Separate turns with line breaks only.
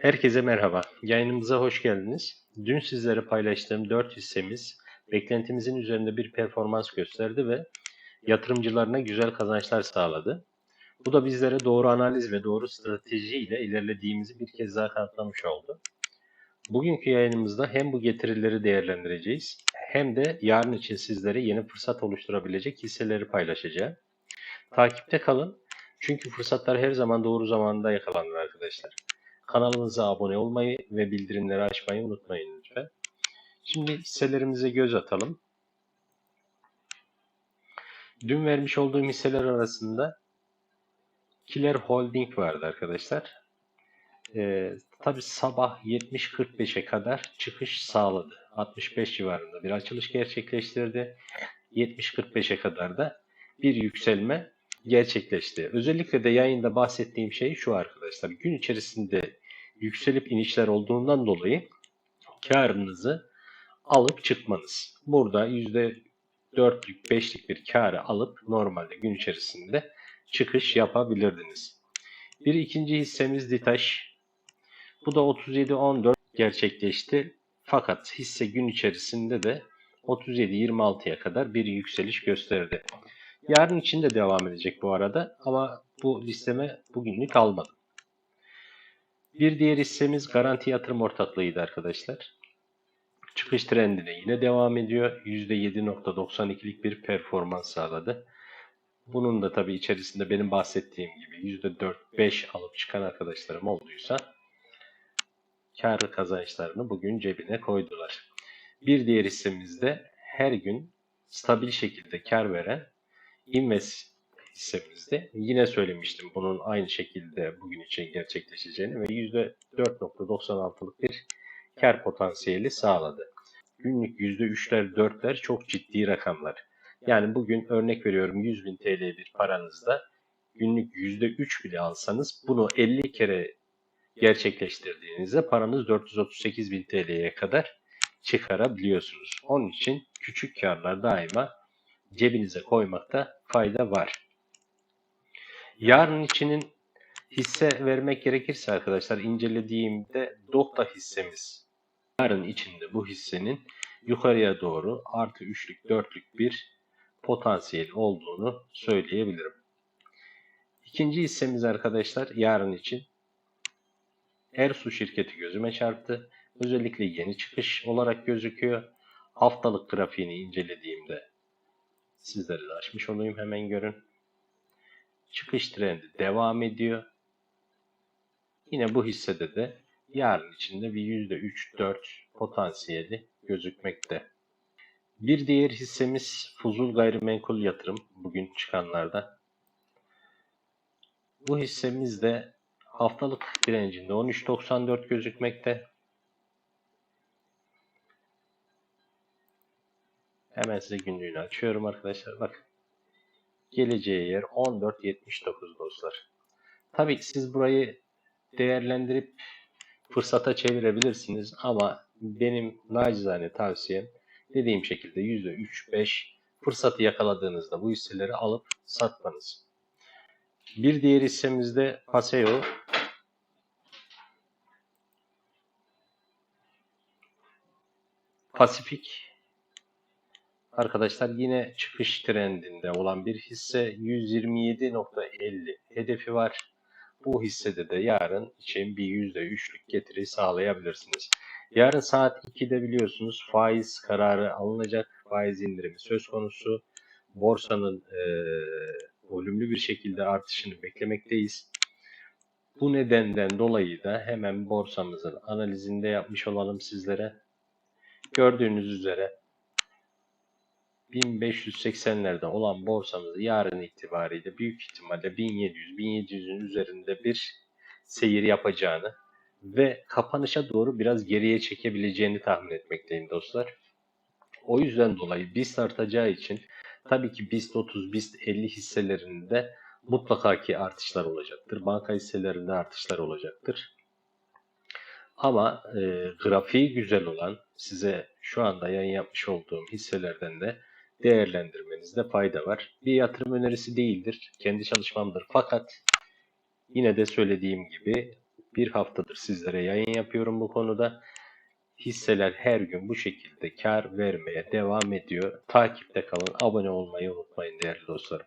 Herkese merhaba. Yayınımıza hoş geldiniz. Dün sizlere paylaştığım 4 hissemiz beklentimizin üzerinde bir performans gösterdi ve yatırımcılarına güzel kazançlar sağladı. Bu da bizlere doğru analiz ve doğru strateji ile ilerlediğimizi bir kez daha kanıtlamış oldu. Bugünkü yayınımızda hem bu getirileri değerlendireceğiz hem de yarın için sizlere yeni fırsat oluşturabilecek hisseleri paylaşacağım. Takipte kalın. Çünkü fırsatlar her zaman doğru zamanda yakalanır arkadaşlar. Kanalımıza abone olmayı ve bildirimleri açmayı unutmayın lütfen. Şimdi hisselerimize göz atalım. Dün vermiş olduğum hisseler arasında Killer Holding vardı arkadaşlar. Ee, Tabi sabah 70.45'e kadar çıkış sağladı. 65 civarında bir açılış gerçekleştirdi. 70.45'e kadar da bir yükselme gerçekleşti. Özellikle de yayında bahsettiğim şey şu arkadaşlar. Gün içerisinde yükselip inişler olduğundan dolayı karınızı alıp çıkmanız. Burada %4'lük 5'lik bir karı alıp normalde gün içerisinde çıkış yapabilirdiniz. Bir ikinci hissemiz Ditaş. Bu da 37.14 gerçekleşti. Fakat hisse gün içerisinde de 37.26'ya kadar bir yükseliş gösterdi. Yarın için de devam edecek bu arada ama bu listeme bugünlük almadım. Bir diğer hissemiz Garanti Yatırım Ortaklığı'ydı arkadaşlar. Çıkış trendine yine devam ediyor. %7.92'lik bir performans sağladı. Bunun da tabii içerisinde benim bahsettiğim gibi %4-5 alıp çıkan arkadaşlarım olduysa kar kazançlarını bugün cebine koydular. Bir diğer hissemiz de her gün stabil şekilde kar veren Invest hissemizde yine söylemiştim bunun aynı şekilde bugün için gerçekleşeceğini ve %4.96'lık bir kar potansiyeli sağladı. Günlük %3'ler 4'ler çok ciddi rakamlar. Yani bugün örnek veriyorum 100 bin TL bir paranızda günlük %3 bile alsanız bunu 50 kere gerçekleştirdiğinizde paranız 438 bin TL'ye kadar çıkarabiliyorsunuz. Onun için küçük karlar daima cebinize koymakta fayda var. Yarın içinin hisse vermek gerekirse arkadaşlar incelediğimde Dokta hissemiz yarın içinde bu hissenin yukarıya doğru artı üçlük dörtlük bir potansiyel olduğunu söyleyebilirim. İkinci hissemiz arkadaşlar yarın için Ersu şirketi gözüme çarptı. Özellikle yeni çıkış olarak gözüküyor. Haftalık grafiğini incelediğimde sizlere de açmış olayım hemen görün. Çıkış trendi devam ediyor. Yine bu hissede de yarın içinde bir %3-4 potansiyeli gözükmekte. Bir diğer hissemiz Fuzul Gayrimenkul Yatırım bugün çıkanlarda. Bu hissemiz de haftalık direncinde 13.94 gözükmekte. Hemen size günlüğünü açıyorum arkadaşlar. Bak. Geleceği yer 14.79 dostlar. Tabii siz burayı değerlendirip fırsata çevirebilirsiniz ama benim nacizane tavsiyem dediğim şekilde %3-5 fırsatı yakaladığınızda bu hisseleri alıp satmanız. Bir diğer hissemiz de Paseo. Pasifik Arkadaşlar yine çıkış trendinde olan bir hisse 127.50 hedefi var. Bu hissede de yarın için bir %3'lük getiri sağlayabilirsiniz. Yarın saat 2'de biliyorsunuz faiz kararı alınacak. Faiz indirimi söz konusu. Borsanın e, volümlü bir şekilde artışını beklemekteyiz. Bu nedenden dolayı da hemen borsamızın analizinde yapmış olalım sizlere. Gördüğünüz üzere 1580'lerde olan borsamız yarın itibariyle büyük ihtimalle 1700-1700'ün üzerinde bir seyir yapacağını ve kapanışa doğru biraz geriye çekebileceğini tahmin etmekteyim dostlar. O yüzden dolayı BIST artacağı için tabii ki BIST 30, BIST 50 hisselerinde mutlaka ki artışlar olacaktır. Banka hisselerinde artışlar olacaktır. Ama e, grafiği güzel olan size şu anda yayın yapmış olduğum hisselerden de değerlendirmenizde fayda var. Bir yatırım önerisi değildir. Kendi çalışmamdır. Fakat yine de söylediğim gibi bir haftadır sizlere yayın yapıyorum bu konuda. Hisseler her gün bu şekilde kar vermeye devam ediyor. Takipte kalın, abone olmayı unutmayın değerli dostlarım.